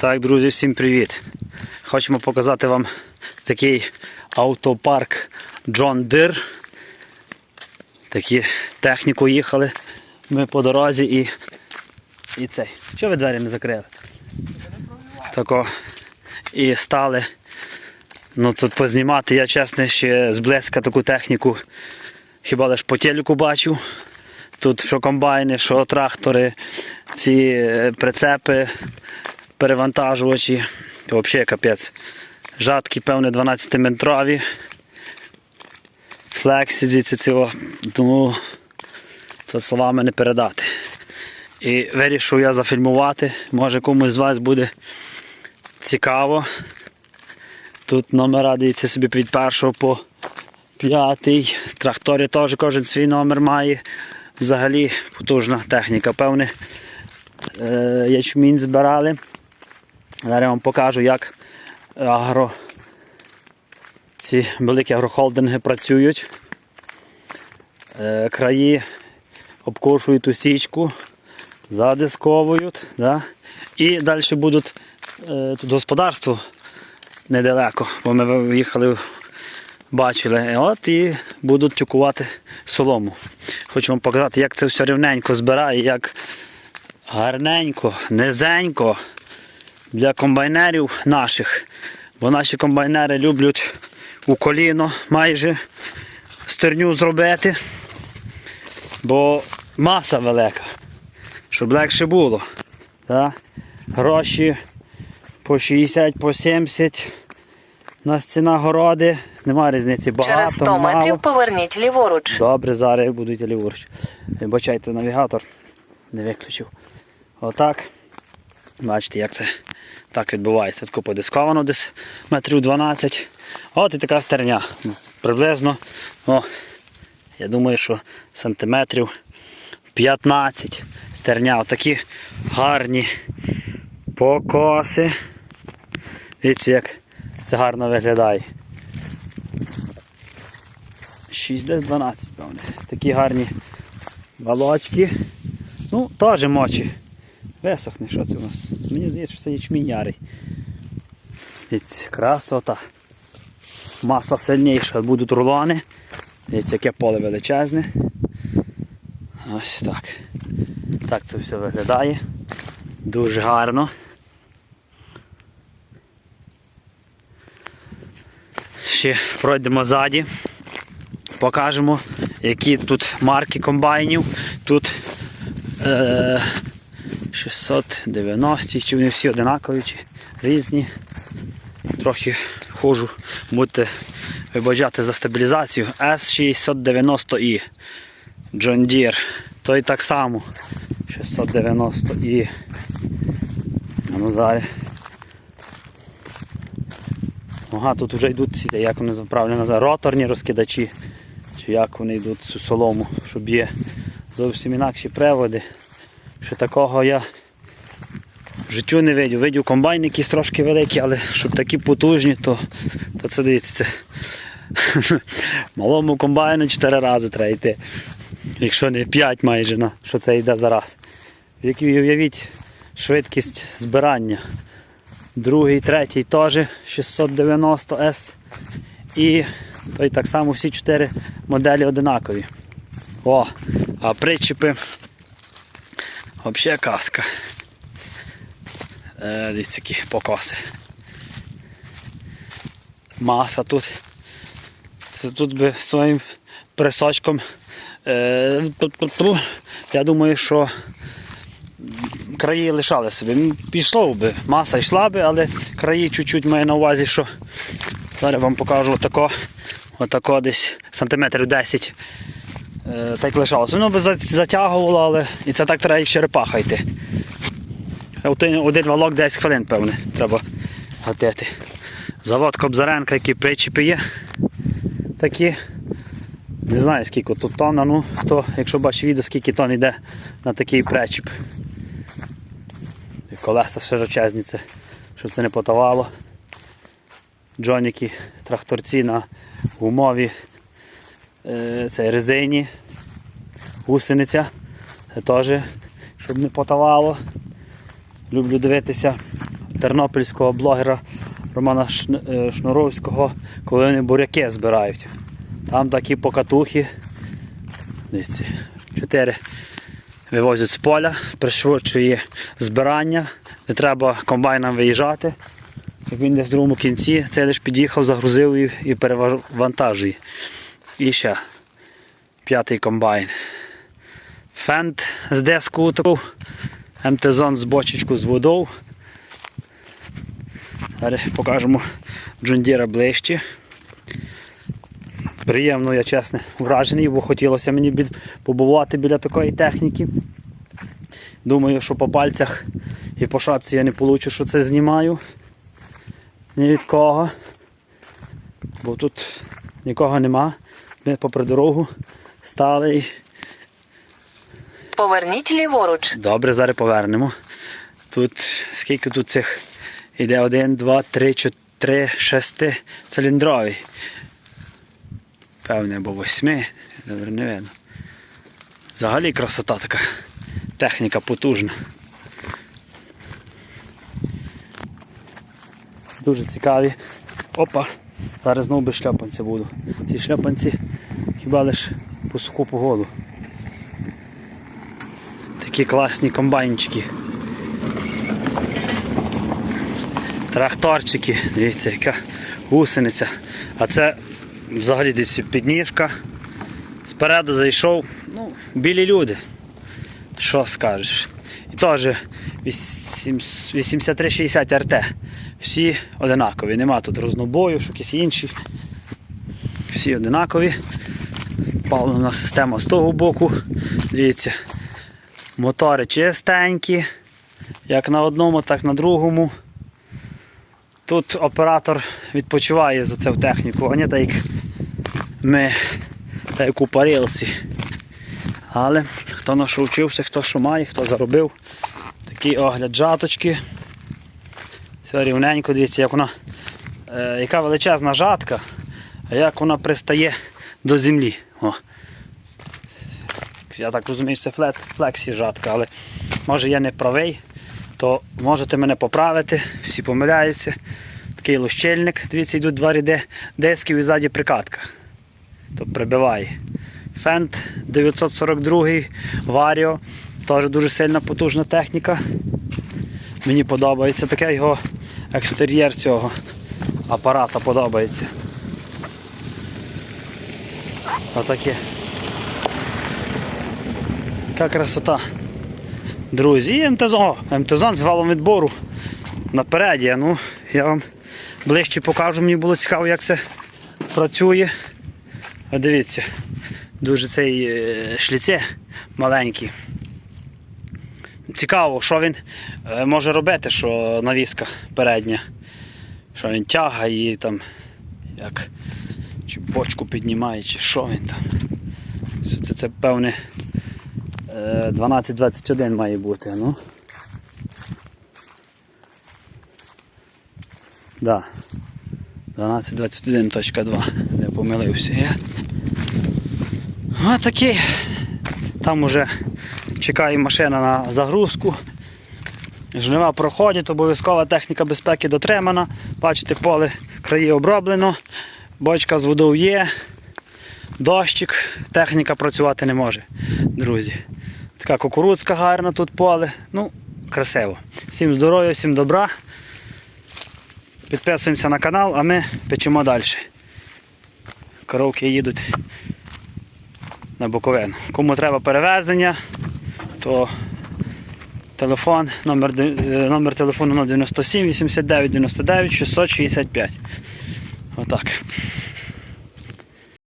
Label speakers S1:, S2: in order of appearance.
S1: Так, друзі, всім привіт! Хочемо показати вам такий автопарк John Deere. Такі техніку їхали. Ми по дорозі і. І цей. Що ви двері не закрили? Тако. І стали. Ну тут познімати, я чесно ще зблизька таку техніку. Хіба лиш по телеку бачив. Тут що комбайни, що трактори, ці е, прицепи, перевантажувачі. Взагалі капець. Жатки, певне, 12-метрові. Флексі звідси цього. Тому це словами не передати. І вирішив я зафільмувати. Може комусь з вас буде цікаво. Тут номера дивіться собі від першого по п'ятий. Трактори теж кожен свій номер має. Взагалі потужна техніка. Певне, е, ячмінь збирали. Зараз я вам покажу, як агро, ці великі агрохолдинги працюють. Е, краї обкошують січку, задисковують. Да? І далі будуть е, тут господарство недалеко, бо ми їхали, бачили. От і будуть тюкувати солому. Хочу вам показати, як це все рівненько збирає, як гарненько, низенько для комбайнерів наших. Бо наші комбайнери люблять у коліно майже стерню зробити, бо маса велика, щоб легше було. Так? Гроші по 60, по 70. У нас ціна городи, немає різниці багато.
S2: Через 100
S1: мало.
S2: метрів поверніть ліворуч.
S1: Добре, зараз я буду йти ліворуч. Вибачайте, навігатор не виключив. Отак. Бачите, як це так відбувається. Тако подисковано десь метрів 12. От і така стерня. Ну, Приблизно, о, я думаю, що сантиметрів 15 стерня. Отакі гарні покоси. Дивіться, як це гарно виглядає. 6 десь 12, певне. Такі гарні волочки. Ну, теж мочі. Висохне, що це у нас? Мені здається, що це ячмінь ярий. Дивіться, красота. Маса сильніша, будуть рулони. Дивіться, яке поле величезне. Ось так. Так це все виглядає. Дуже гарно. Ще пройдемо ззаді покажемо, які тут марки комбайнів. Тут е, 690, чи вони всі одинакові, чи різні. Трохи хожу, будете вибачати за стабілізацію. S690i John Deere. Той так само 690i. А ну. Ага, тут вже йдуть ці, як вони правильно називають, роторні розкидачі, чи як вони йдуть цю солому, щоб є зовсім інакші приводи. Що такого я в життю не видів. Видів комбайн якісь трошки великі, але щоб такі потужні, то, то це дивіться. Малому комбайну 4 рази треба йти. Якщо не 5 майже, на що це йде зараз. Уявіть швидкість збирання. Другий, третій теж 690S. І той так само всі чотири моделі одинакові. О, а причепи взагалі каска. Е, Дивіться, які покоси. Маса тут. Тут би своїм присочком. Е. Я думаю, що краї лишали собі. Пішло би, маса йшла би, але краї чуть-чуть маю на увазі, що зараз вам покажу отако, отако десь сантиметрів 10. Е, так лишалося. Воно би затягувало, але і це так треба як черепаха йти. Один, валок 10 хвилин, певне, треба гатити. Завод Кобзаренка, які причіпи є. Такі. Не знаю скільки тут тонна, ну хто, якщо бачить відео, скільки тонн йде на такий причіп. І колеса широчезні, це, щоб це не потавало. Джоніки, тракторці на гумові цей резині, гусениця. Теж, щоб не потавало. Люблю дивитися. тернопільського блогера Романа е, Шнуровського, коли вони буряки збирають. Там такі покатухи. Дивіться, чотири вивозять з поля, пришвидшує збирання, не треба комбайном виїжджати. Як він десь в другому кінці, цей лише під'їхав, загрузив і перевантажує. І ще п'ятий комбайн. Фент з деску таку, МТ-зон з бочечку з водою. Зараз покажемо Джондіра ближче. Приємно, я чесно, вражений, бо хотілося мені побувати біля такої техніки. Думаю, що по пальцях і по шапці я не получу, що це знімаю. Ні від кого. Бо тут нікого нема. Ми попри дорогу стали і
S2: Поверніть ліворуч.
S1: Добре, зараз повернемо. Тут скільки тут цих іде? Один, два, три, чотири, шести циліндровий. Певне, або восьми. Добре, не видно. Взагалі красота така. Техніка потужна. Дуже цікаві. Опа! Зараз знову без шляпанця буду. Ці шляпанці хіба лиш по суху погоду. Такі класні комбайнчики. Тракторчики, дивіться, яка гусениця. А це взагалі десь підніжка. Спереду зайшов, ну, білі люди. Що скажеш? І теж 8360 РТ. Всі одинакові. Нема тут рознобою, що якісь інші. Всі одинакові. Паливна система з того боку. Дивіться. Мотори чистенькі, як на одному, так на другому. Тут оператор відпочиває за це в техніку, а не так як ми, так як у парилці. Але хто на що вчився, хто що має, хто заробив. Такий огляд жаточки. Все рівненько, дивіться, як вона, е, яка величезна жатка, як вона пристає до землі. О. Я так розумію, це флексі жатка, але може я не правий, то можете мене поправити, всі помиляються. Такий лущельник, дивіться, йдуть два ряди дисків і ззаді прикатка. То прибиває. Фент 942 Варіо, теж дуже сильна потужна техніка. Мені подобається таке його екстер'єр цього апарата подобається. Отаке. Яка красота. Друзі, і МТЗОн, О, з валом відбору напереді. Ну, я вам ближче покажу, мені було цікаво, як це працює. А дивіться, дуже цей е, шліце маленький. Цікаво, що він е, може робити, що навіска передня. Що він тягає і там як чи бочку піднімає, чи що він там. Це, це, певне. Е, 12.21 має бути, ну. Да. 12.21.2. Не помилився я. Ось такий. Там уже чекає машина на загрузку. Жнива проходять, обов'язкова техніка безпеки дотримана. Бачите, поле краї оброблено, бочка з водою є, дощик, техніка працювати не може, друзі. Така кукурудзка гарна тут поле. Ну, красиво. Всім здоров'я, всім добра. Підписуємося на канал, а ми печемо далі. Коровки їдуть на Буковину. Кому треба перевезення, то телефон, номер, е, номер телефону 097 89 99 665. Отак.